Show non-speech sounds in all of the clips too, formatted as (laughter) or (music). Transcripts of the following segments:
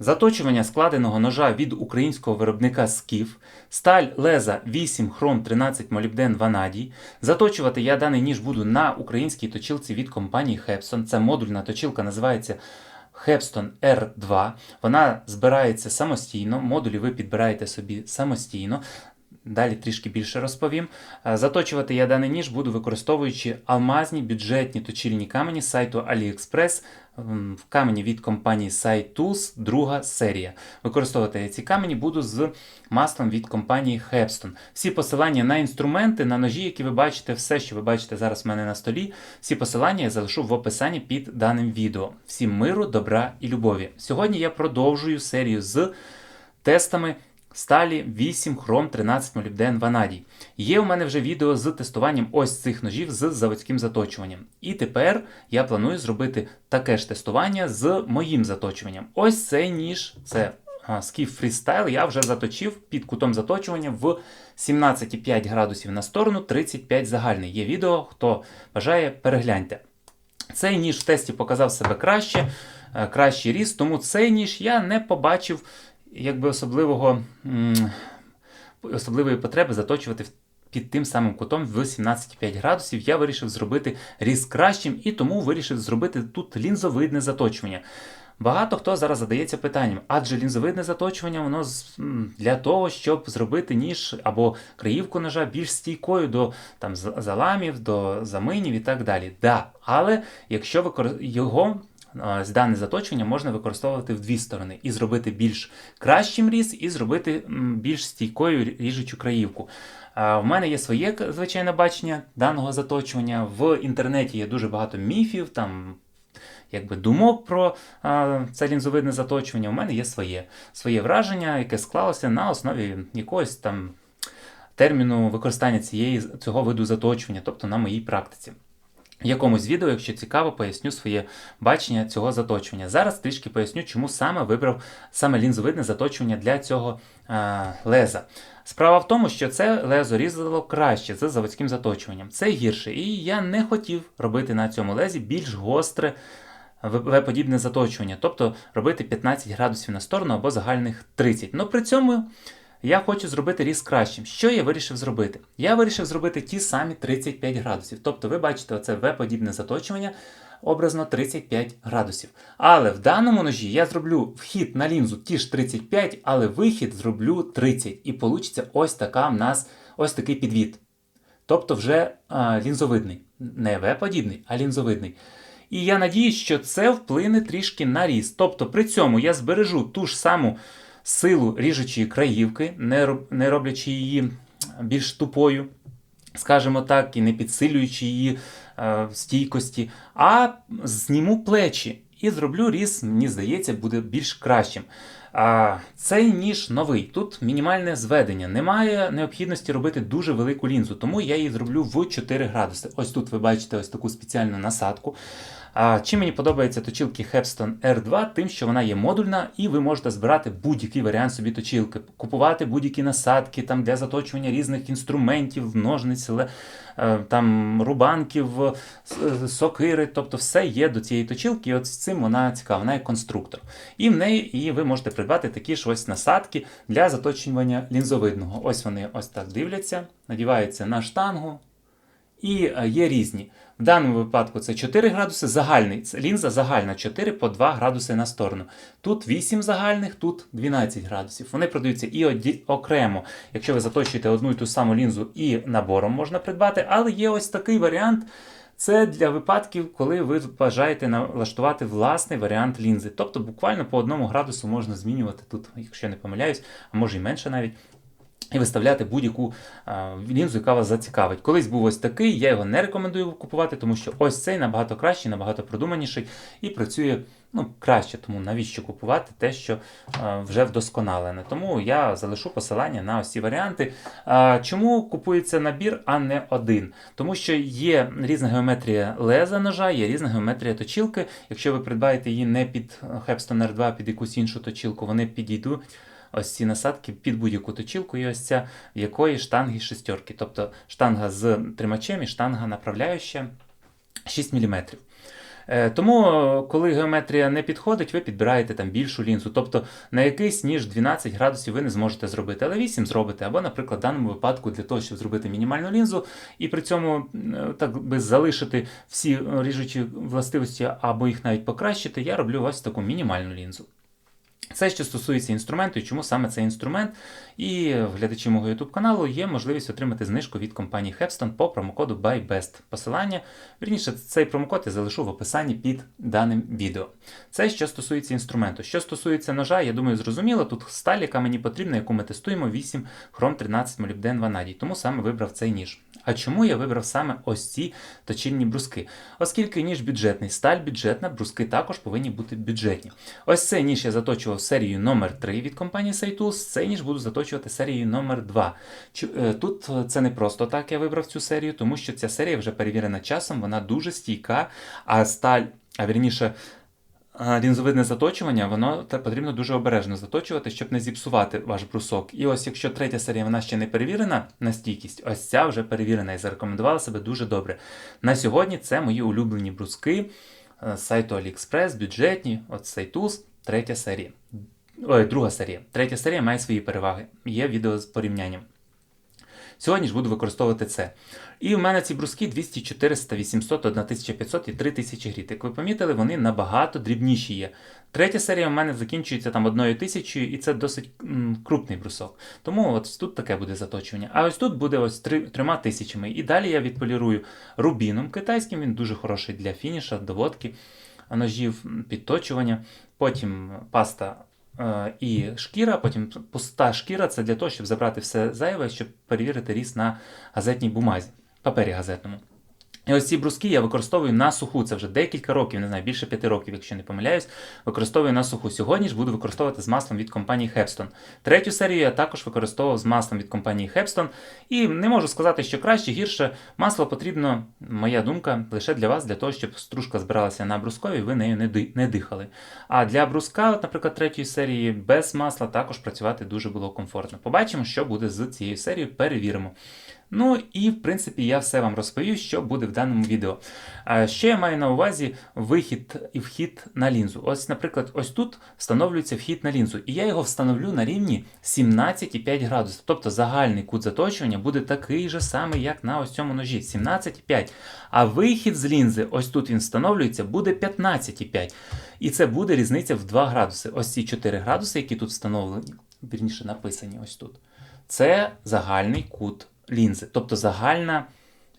Заточування складеного ножа від українського виробника Скіф, сталь леза 8 хром 13 молібден ванадій. Заточувати я даний ніж буду на українській точилці від компанії Hepson. Це модульна точилка, називається Hepston R2. Вона збирається самостійно. Модулі ви підбираєте собі самостійно. Далі трішки більше розповім. Е, Заточувати я даний ніж буду використовуючи алмазні бюджетні точильні камені з сайту AliExpress в камені від компанії Site Tools, друга серія. Використовувати я ці камені буду з маслом від компанії Hepston. Всі посилання на інструменти, на ножі, які ви бачите, все, що ви бачите зараз в мене на столі, всі посилання я залишу в описанні під даним відео. Всім миру, добра і любові. Сьогодні я продовжую серію з тестами сталі 8 хром 13 молібден ванадій. Є у мене вже відео з тестуванням ось цих ножів з заводським заточуванням. І тепер я планую зробити таке ж тестування з моїм заточуванням. Ось цей ніж, це Skiff Freestyle, я вже заточив під кутом заточування в 17,5 градусів на сторону, 35 загальний. Є відео, хто бажає, перегляньте. Цей ніж в тесті показав себе краще, е, кращий ріст, тому цей ніж я не побачив якби особливого, особливої потреби заточувати під тим самим кутом в 17,5 градусів. Я вирішив зробити ріст кращим і тому вирішив зробити тут лінзовидне заточування. Багато хто зараз задається питанням, адже лінзовидне заточування воно для того, щоб зробити ніж або краївку ножа більш стійкою до там, заламів, до заминів і так далі. Да, але якщо його дане заточення можна використовувати в дві сторони і зробити більш кращим різ, і зробити більш стійкою ріжучу краївку. В мене є своє звичайне бачення даного заточування. В інтернеті є дуже багато міфів, там якби думок про а, це лінзовидне заточування. У мене є своє, своє враження, яке склалося на основі якогось там терміну використання цієї, цього виду заточування, тобто на моїй практиці. В якомусь відео, якщо цікаво, поясню своє бачення цього заточування. Зараз трішки поясню, чому саме вибрав саме лінзовидне заточування для цього а, леза. Справа в тому, що це лезо різало краще з заводським заточуванням. Це гірше. І я не хотів робити на цьому лезі більш гостре В-подібне заточування, тобто робити 15 градусів на сторону або загальних 30. Ну при цьому я хочу зробити різ кращим. Що я вирішив зробити? Я вирішив зробити ті самі 35 градусів. Тобто, ви бачите, оце В-подібне заточування, образно 35 градусів. Але в даному ножі я зроблю вхід на лінзу ті ж 35, але вихід зроблю 30. І вийде ось така в нас ось такий підвід. Тобто вже а, лінзовидний. Не В-подібний, а лінзовидний. І я надіюсь, що це вплине трішки на ріст. Тобто при цьому я збережу ту ж саму силу ріжучої краївки, не, роблячи її більш тупою, скажімо так, і не підсилюючи її в стійкості, а зніму плечі і зроблю різ, мені здається, буде більш кращим. А цей ніж новий. Тут мінімальне зведення. Немає необхідності робити дуже велику лінзу, тому я її зроблю в 4 градуси. Ось тут ви бачите ось таку спеціальну насадку. А чим мені подобається точилки Hepston R2, тим, що вона є модульна, і ви можете збирати будь-який варіант собі точилки, купувати будь-які насадки там для заточування різних інструментів, ножниць, там рубанків, е, сокири, тобто все є до цієї точилки. І от з цим вона цікава, вона є конструктор. І в неї і ви можете придбати такі ж ось насадки для заточування лінзовидного. Ось вони ось так дивляться, надіваються на штангу. І е, є різні. В даному випадку це 4 градуси, загальний. Це лінза загальна 4 по 2 градуси на сторону. Тут 8 загальних, тут 12 градусів. Вони продаються і окремо, якщо ви заточуєте одну і ту саму лінзу, і набором можна придбати. Але є ось такий варіант. Це для випадків, коли ви бажаєте налаштувати власний варіант лінзи. Тобто буквально по одному градусу можна змінювати тут, якщо я не помиляюсь, а може і менше навіть. І виставляти будь-яку лінзу, яка вас зацікавить. Колись був ось такий, я його не рекомендую купувати, тому що ось цей набагато кращий, набагато продуманіший і працює ну, краще. Тому навіщо купувати те, що вже вдосконалене. Тому я залишу посилання на ось ці варіанти. Чому купується набір, а не один? Тому що є різна геометрія леза ножа, є різна геометрія точілки. Якщо ви придбаєте її не під Hepston R2, а під якусь іншу точілку, вони підійдуть ось ці насадки під будь-яку точилку, і ось ця, в якої штанги шестерки. Тобто штанга з тримачем і штанга направляюча 6 мм. Е, Тому, коли геометрія не підходить, ви підбираєте там більшу лінзу. Тобто на якийсь ніж 12 градусів ви не зможете зробити, але 8 зробите. Або, наприклад, в даному випадку для того, щоб зробити мінімальну лінзу і при цьому е, так би залишити всі ріжучі властивості або їх навіть покращити, я роблю ось таку мінімальну лінзу. Це що стосується інструменту, і чому саме цей інструмент. І глядачі мого YouTube каналу є можливість отримати знижку від компанії Hepston по промокоду BuyBest. Посилання, вірніше, цей промокод я залишу в описанні під даним відео. Це що стосується інструменту. Що стосується ножа, я думаю, зрозуміло, тут сталь, яка мені потрібна, яку ми тестуємо, 8 хром 13 молібден ванадій, тому саме вибрав цей ніж. А чому я вибрав саме ось ці точильні бруски? Оскільки ніж бюджетний, сталь бюджетна, бруски також повинні бути бюджетні. Ось цей ніж я заточував серією номер 3 від компанії Saytools, цей ніж буду заточувати серією номер 2 Чи- е, Тут е, це не просто так я вибрав цю серію, тому що ця серія вже перевірена часом, вона дуже стійка, а сталь, а вірніше, Лінзовидне заточування, воно потрібно дуже обережно заточувати, щоб не зіпсувати ваш брусок. І ось якщо третя серія вона ще не перевірена на стійкість, ось ця вже перевірена і зарекомендувала себе дуже добре. На сьогодні це мої улюблені бруски е, з сайту AliExpress, бюджетні, от Saytools, третя серія. Ой, друга серія. Третя серія має свої переваги. Є відео з порівнянням. Сьогодні ж буду використовувати це. І в мене ці бруски 200, 400, 800, 1500 і 3000 гріт. Як ви помітили, вони набагато дрібніші є. Третя серія в мене закінчується там одною тисячою, і це досить крупний брусок. Тому от тут таке буде заточування. А ось тут буде ось три, трьома тисячами. І далі я відполірую рубіном китайським, він дуже хороший для фініша, доводки ножів, підточування. Потім паста е, і шкіра, потім пуста шкіра це для того, щоб забрати все зайве, щоб перевірити ріст на газетній бумазі, папері газетному. І ось ці бруски я використовую на суху. Це вже декілька років, не знаю, більше п'яти років, якщо не помиляюсь, використовую на суху. Сьогодні ж буду використовувати з маслом від компанії Hepston. Третю серію я також використовував з маслом від компанії Hepston. І не можу сказати, що краще, гірше. Масло потрібно, моя думка, лише для вас, для того, щоб стружка збиралася на брускові, ви нею не не дихали. А для бруска, от, наприклад, третьої серії без масла також працювати дуже було комфортно. Побачимо, що буде з цією серією, перевіримо. Ну і в принципі я все вам розповів, що буде в даному відео. А ще я маю на увазі вихід і вхід на лінзу. Ось, наприклад, ось тут встановлюється вхід на лінзу, і я його встановлю на рівні 17,5 градусів. Тобто загальний кут заточування буде такий же самий, як на ось цьому ножі 17,5. А вихід з лінзи, ось тут він встановлюється, буде 15,5. І це буде різниця в 2 градуси. Ось ці 4 градуси, які тут встановлені, вірніше написані ось тут. Це загальний кут лінзи, тобто загальна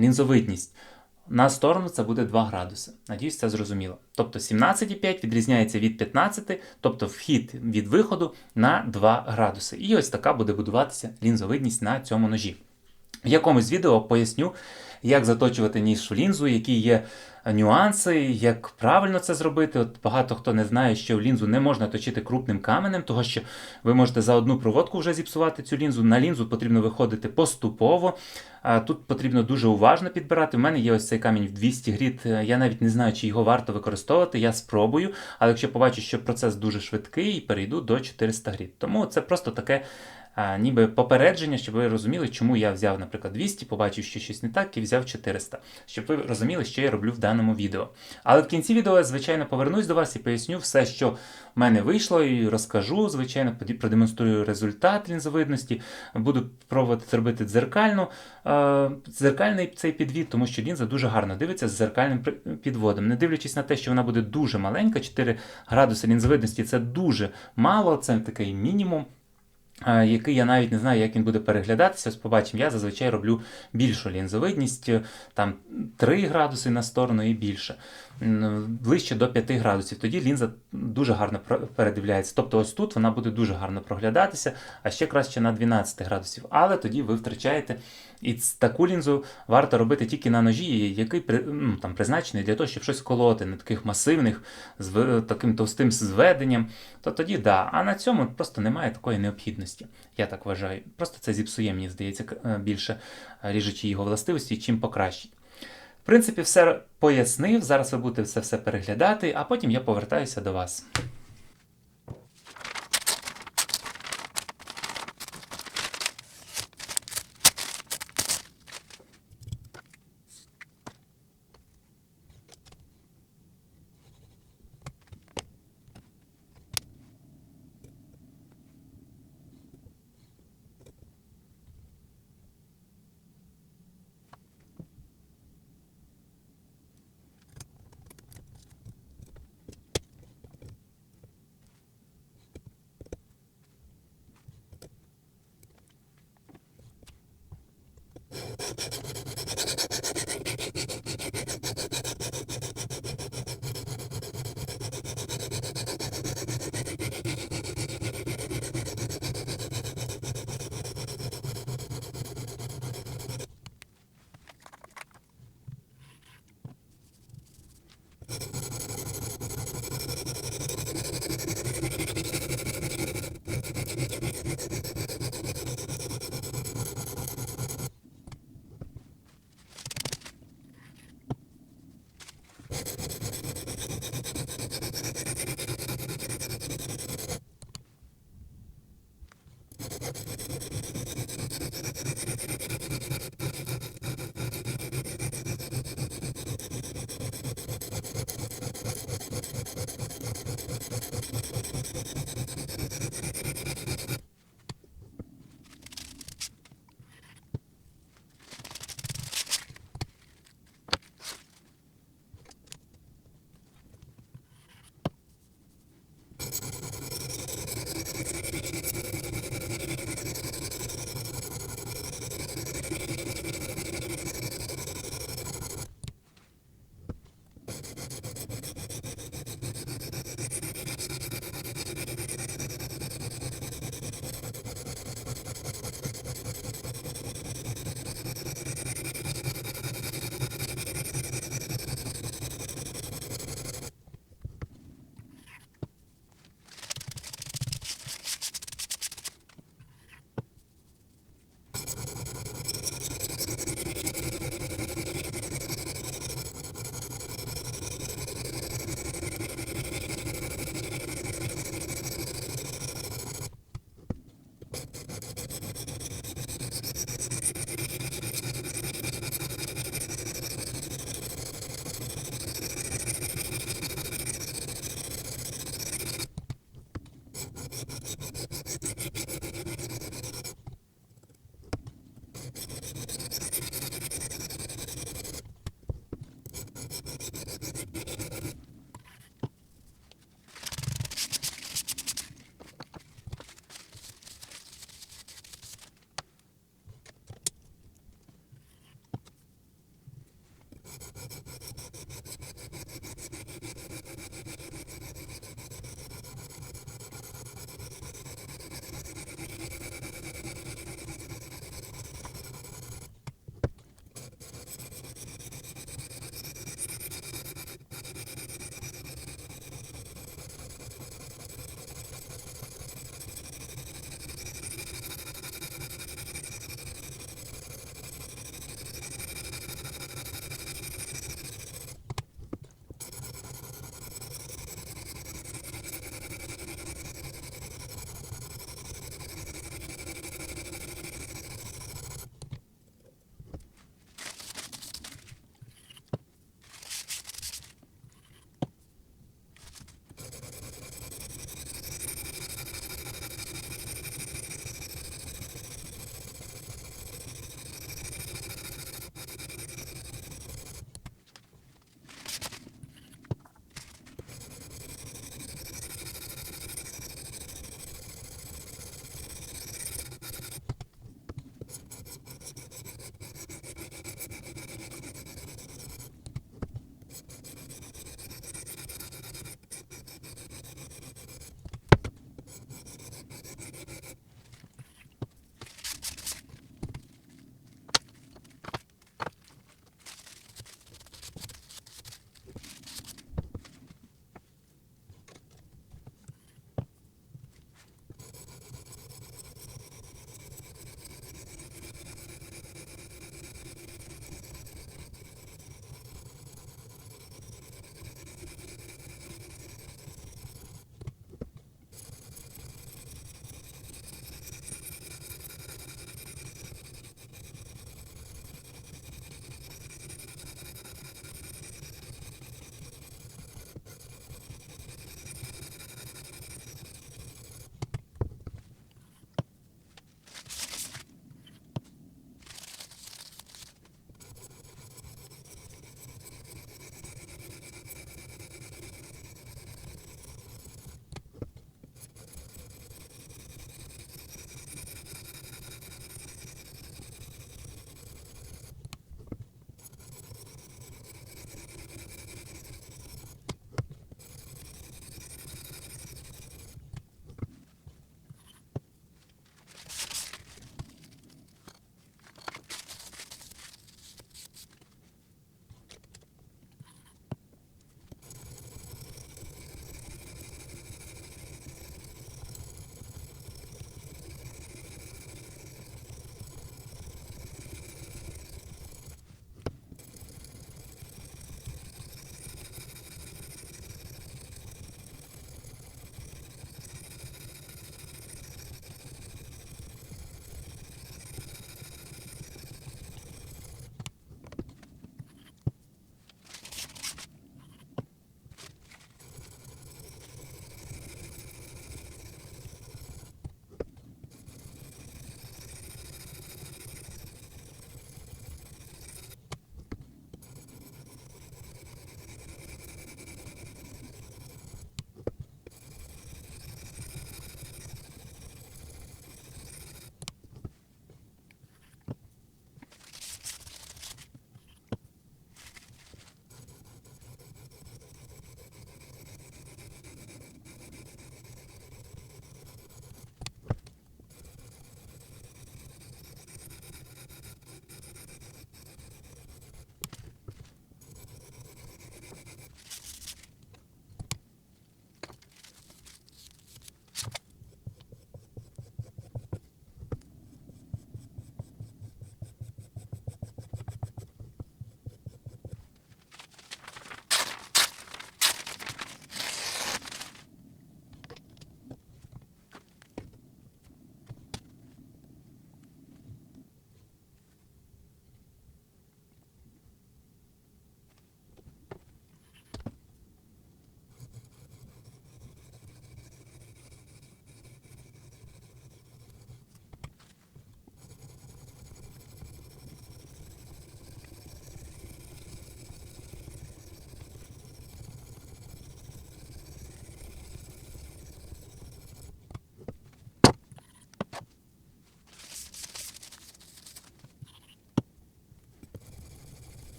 лінзовидність. На сторону це буде 2 градуси. Надіюсь, це зрозуміло. Тобто 17,5 відрізняється від 15, тобто вхід від виходу на 2 градуси. І ось така буде будуватися лінзовидність на цьому ножі. В якомусь відео поясню, як заточувати ніж в лінзу, які є нюанси, як правильно це зробити. От багато хто не знає, що в лінзу не можна точити крупним каменем, того що ви можете за одну проводку вже зіпсувати цю лінзу. На лінзу потрібно виходити поступово. Тут потрібно дуже уважно підбирати. У мене є ось цей камінь в 200 гріт. Я навіть не знаю, чи його варто використовувати. Я спробую, але якщо побачу, що процес дуже швидкий, перейду до 400 гріт. Тому це просто таке. Ніби попередження, щоб ви розуміли, чому я взяв, наприклад, 200, побачив, що щось не так, і взяв 400, щоб ви розуміли, що я роблю в даному відео. Але в кінці відео я, звичайно, повернусь до вас і поясню все, що в мене вийшло, і розкажу, звичайно, продемонструю результат лінзовидності, буду пробувати зробити дзеркальну, е, дзеркальний цей підвід, тому що лінза дуже гарно дивиться з дзеркальним підводом. Не дивлячись на те, що вона буде дуже маленька, 4 градуси лінзовидності це дуже мало, це такий мінімум. Який я навіть не знаю, як він буде переглядатися. Ось побачимо, я зазвичай роблю більшу лінзовидність, там 3 градуси на сторону і більше, ближче до 5 градусів. Тоді лінза дуже гарно передивляється. Тобто ось тут вона буде дуже гарно проглядатися, а ще краще на 12 градусів. Але тоді ви втрачаєте. І таку лінзу варто робити тільки на ножі, який ну, там, призначений для того, щоб щось колоти, на таких масивних, з таким товстим зведенням. То тоді да. А на цьому просто немає такої необхідності. Я так вважаю. Просто це зіпсує, мені здається, е, більше е, ріжучі його властивості, чим покращить. Принципі, все пояснив. Зараз ви будете це все переглядати, а потім я повертаюся до вас. you (laughs) (laughs)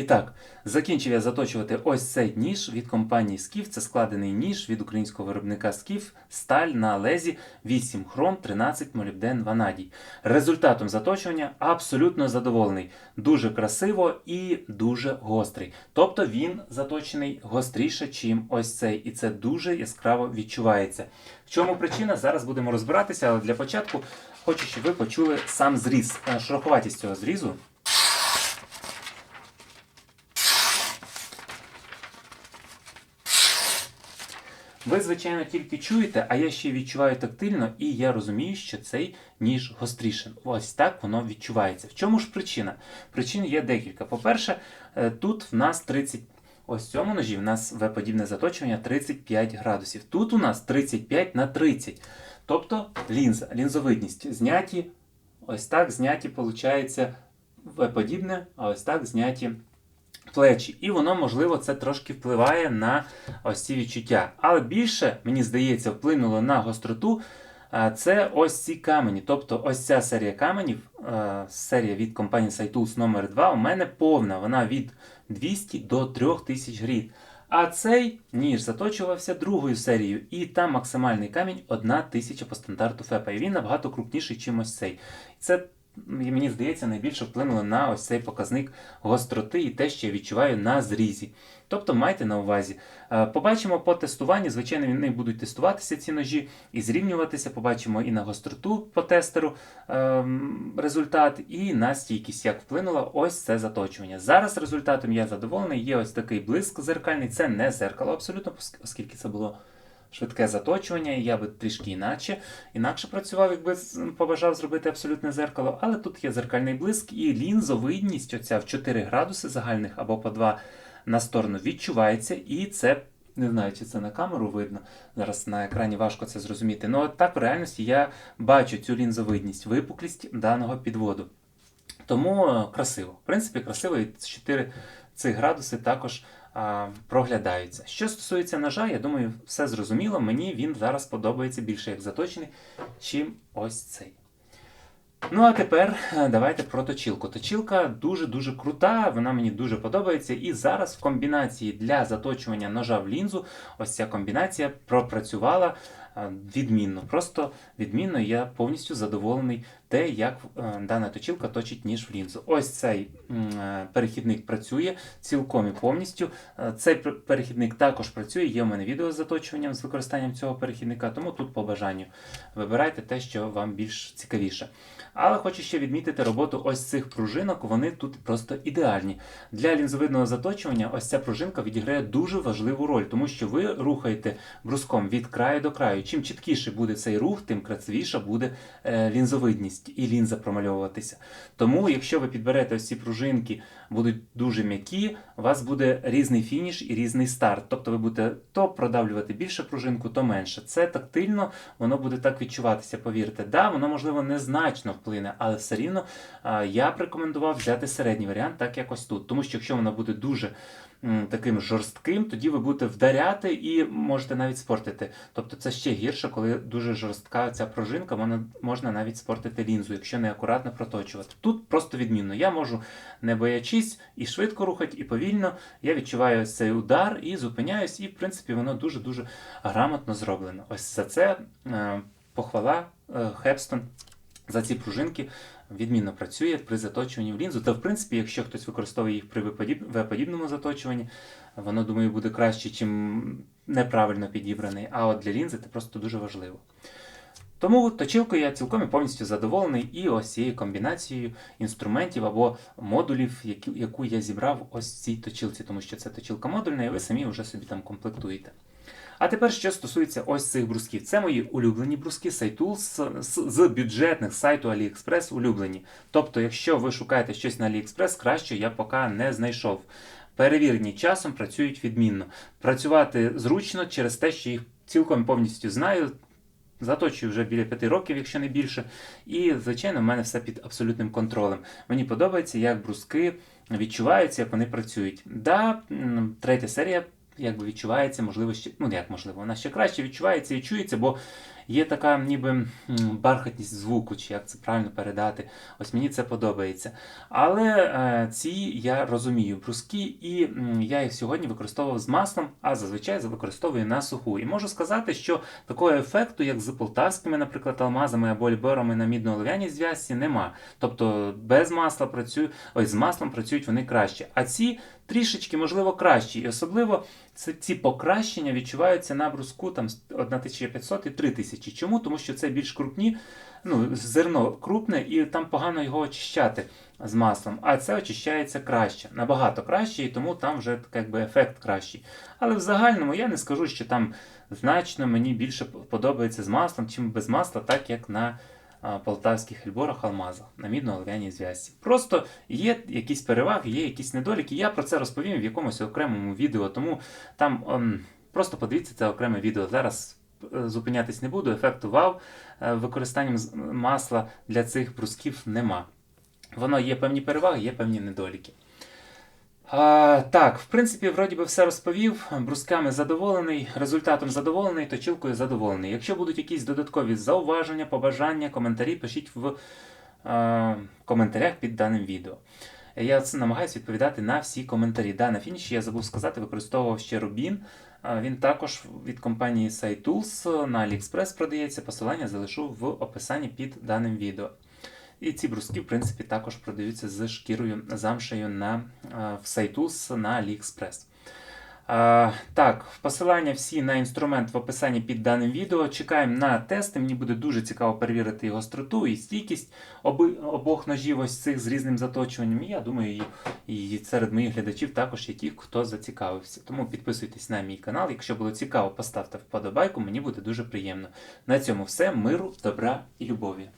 І так, закінчив я заточувати ось цей ніж від компанії Скіф. Це складений ніж від українського виробника Скіф, сталь на лезі 8 хром, 13 молібден ванадій. Результатом заточування абсолютно задоволений. Дуже красиво і дуже гострий. Тобто він заточений гостріше, чим ось цей, і це дуже яскраво відчувається. В чому причина? Зараз будемо розбиратися, але для початку хочу, щоб ви почули сам зріз, е, шероховатість цього зрізу. Ви, звичайно, тільки чуєте, а я ще відчуваю тактильно, і я розумію, що цей ніж гостріше. Ось так воно відчувається. В чому ж причина? Причин є декілька. По-перше, е, тут в нас 30. Ось в цьому ножі в нас В-подібне заточування 35 градусів. Тут у нас 35 на 30. Тобто лінза, лінзовидність. Зняті, ось так зняті, виходить, В-подібне, а ось так зняті плечі. І воно, можливо, це трошки впливає на ось ці відчуття. Але більше, мені здається, вплинуло на гостроту. Це ось ці камені. Тобто ось ця серія каменів, серія від компанії SciTools номер 2 у мене повна. Вона від 200 до 3000 грід. А цей ніж заточувався другою серією, і там максимальний камінь 1000 по стандарту ФЕПа. І він набагато крупніший, ніж ось цей. Це мені здається, найбільше вплинуло на ось цей показник гостроти і те, що я відчуваю на зрізі. Тобто майте на увазі. Е, Побачимо по тестуванні, звичайно, вони будуть тестуватися ці ножі і зрівнюватися. Побачимо і на гостроту по тестеру ем, результат, і на стійкість, як вплинуло ось це заточування. Зараз результатом я задоволений. Є ось такий блиск зеркальний, це не зеркало абсолютно, оскільки це було швидке заточування, і я би трішки інакше інакше працював, якби побажав зробити абсолютне зеркало. Але тут є зеркальний блиск і лінзовидність, оця в 4 градуси загальних або по 2 на сторону відчувається, і це. Не знаю, чи це на камеру видно. Зараз на екрані важко це зрозуміти. Ну, так в реальності я бачу цю лінзовидність, випуклість даного підводу. Тому е, красиво. В принципі, красиво, і 4 цих градуси також проглядаються. Що стосується ножа, я думаю, все зрозуміло. Мені він зараз подобається більше як заточений, чим ось цей. Ну, а тепер е, давайте про точілку. Точілка дуже-дуже крута, вона мені дуже подобається. І зараз в комбінації для заточування ножа в лінзу, ось ця комбінація пропрацювала відмінно. Просто відмінно я повністю задоволений те, як е, дана точілка точить ніж в лінзу. Ось цей е, перехідник працює цілком і повністю. Е, Цей перехідник також працює. Є в мене відео з заточуванням з використанням цього перехідника, тому тут по бажанню вибирайте те, що вам більш цікавіше. Але хочу ще відмітити роботу ось цих пружинок. Вони тут просто ідеальні. Для лінзовидного заточування ось ця пружинка відіграє дуже важливу роль, тому що ви рухаєте бруском від краю до краю. Чим чіткіше буде цей рух, тим красивіша буде е, лінзовидність і лінза промальовуватися. Тому, якщо ви підберете ось ці пружинки, будуть дуже м'які, у вас буде різний фініш і різний старт. Тобто ви будете то продавлювати більше пружинку, то менше. Це тактильно, воно буде так відчуватися, повірте. Да, воно можливо незначно вплине, але все рівно я б рекомендував взяти середній варіант, так як ось тут. Тому що якщо воно буде дуже таким жорстким, тоді ви будете вдаряти і можете навіть спортити. Тобто це ще гірше, коли дуже жорстка ця пружинка, вона можна навіть спортити лінзу, якщо не акуратно проточувати. Тут просто відмінно. Я можу не боячись і швидко рухати, і повільно. Я відчуваю цей удар і зупиняюсь, і в принципі воно дуже-дуже грамотно зроблено. Ось за це е, похвала е, Хепстон за ці пружинки відмінно працює при заточуванні в лінзу. Та, в принципі, якщо хтось використовує їх при V-подібному заточуванні, воно, думаю, буде краще, чим неправильно підібраний. А от для лінзи це просто дуже важливо. Тому точилкою я цілком і повністю задоволений і ось цією комбінацією інструментів або модулів, яку я зібрав ось в цій точилці, тому що це точилка модульна, і ви самі вже собі там комплектуєте. А тепер, що стосується ось цих брусків, це мої улюблені бруски SciTools з, з бюджетних сайту AliExpress улюблені. Тобто, якщо ви шукаєте щось на AliExpress, краще я поки не знайшов. Перевірені часом, працюють відмінно. Працювати зручно через те, що їх цілком повністю знаю. Заточую вже біля п'яти років, якщо не більше. І, звичайно, в мене все під абсолютним контролем. Мені подобається, як бруски відчуваються, як вони працюють. Да, третя серія якби відчувається, можливо, ще, ну як можливо, вона ще краще відчувається і чується, бо є така ніби бархатність звуку, чи як це правильно передати. Ось мені це подобається. Але е, ці я розумію бруски, і я їх сьогодні використовував з маслом, а зазвичай використовую на суху. І можу сказати, що такого ефекту, як з полтавськими, наприклад, алмазами або альберами на мідно-олив'яній зв'язці, нема. Тобто без масла працюють, ось з маслом працюють вони краще. А ці трішечки, можливо, кращі. І особливо це, ці покращення відчуваються на бруску там 1500 і 3000. Чому? Тому що це більш крупні, ну, зерно крупне, і там погано його очищати з маслом. А це очищається краще, набагато краще, і тому там вже як ефект кращий. Але в загальному я не скажу, що там значно мені більше подобається з маслом, чим без масла, так як на полтавських ельборах алмазах на мідно оловяній зв'язці. Просто є якісь переваги, є якісь недоліки. Я про це розповім в якомусь окремому відео, тому там ем, просто подивіться це окреме відео. Зараз е, зупинятись не буду. Ефекту вау е, використанням масла для цих брусків нема. Воно є певні переваги, є певні недоліки. А, так, в принципі, вроді би все розповів. Брусками задоволений, результатом задоволений, точилкою задоволений. Якщо будуть якісь додаткові зауваження, побажання, коментарі, пишіть в е, коментарях під даним відео. Я намагаюся відповідати на всі коментарі. Да, на фініші я забув сказати, використовував ще. Е, Він також від компанії SciTools на AliExpress продається. Посилання залишу в описанні під даним відео. І ці бруски, в принципі, також продаються з шкірою замшею на, е, в SciTools на AliExpress. Е, так, посилання всі на інструмент в описанні під даним відео. Чекаємо на тести. Мені буде дуже цікаво перевірити і гостроту і стійкість оби, обох ножів ось цих з різним заточуванням. І я думаю, і, і серед моїх глядачів також є ті, хто зацікавився. Тому підписуйтесь на мій канал. Якщо було цікаво, поставте вподобайку, мені буде дуже приємно. На цьому все. Миру, добра і любові.